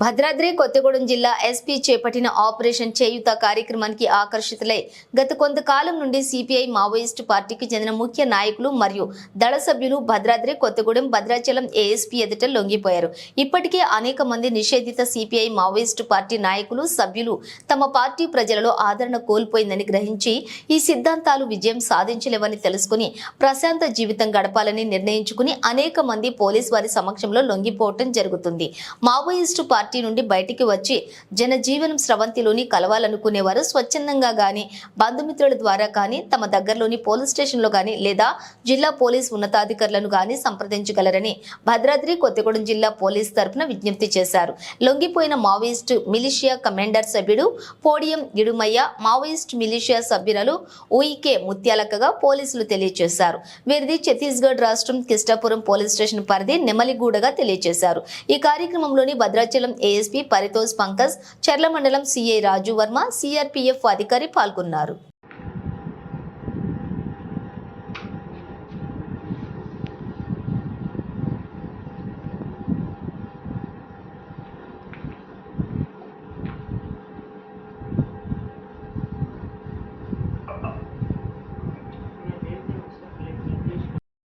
భద్రాద్రి కొత్తగూడెం జిల్లా ఎస్పీ చేపట్టిన ఆపరేషన్ చేయుత కార్యక్రమానికి ఆకర్షితులై గత కొంతకాలం నుండి సిపిఐ మావోయిస్టు పార్టీకి చెందిన ముఖ్య నాయకులు మరియు దళ సభ్యులు భద్రాద్రి కొత్తగూడెం భద్రాచలం ఏఎస్పీ ఎదుట లొంగిపోయారు. ఇప్పటికే అనేక మంది నిషేధిత సిపిఐ మావోయిస్టు పార్టీ నాయకులు సభ్యులు తమ పార్టీ ప్రజలలో ఆదరణ కోల్పోయిందని గ్రహించి ఈ సిద్ధాంతాలు విజయం సాధించలేవని తెలుసుకుని ప్రశాంత జీవితం గడపాలని నిర్ణయించుకుని అనేక మంది పోలీస్ వారి సమక్షంలో లొంగిపోవటం జరుగుతుంది. మావోయిస్టు పార్టీ పార్టీ నుండి బయటికి వచ్చి జనజీవనం స్రవంతిలోని కలవాలనుకునేవారు స్వచ్ఛందంగా కానీ బంధుమిత్రుల ద్వారా కానీ తమ దగ్గరలోని పోలీస్ స్టేషన్లో కానీ లేదా జిల్లా పోలీస్ ఉన్నతాధికారులను కానీ సంప్రదించగలరని భద్రాద్రి కొత్తగూడెం జిల్లా పోలీస్ తరపున విజ్ఞప్తి చేశారు. లొంగిపోయిన మావోయిస్ట్ మిలిషియా కమాండర్ సభ్యుడు పోడియం ఇడుమయ్య మావోయిస్ట్ మిలిషియా సభ్యురాలు ఊయికే ముత్యాలకగా పోలీసులు తెలియజేశారు. వీరిది ఛత్తీస్గఢ్ రాష్ట్రం కిష్టాపురం పోలీస్ స్టేషన్ పరిధి నెమలిగూడగా తెలియజేశారు. ఈ కార్యక్రమంలోని భద్రాచలం ఏఎస్పీ పరితోష్ పంకజ్ చెర్ల మండలం సిఐ రాజు వర్మ సిఆర్పీఎఫ్ అధికారి పాల్గొన్నారు.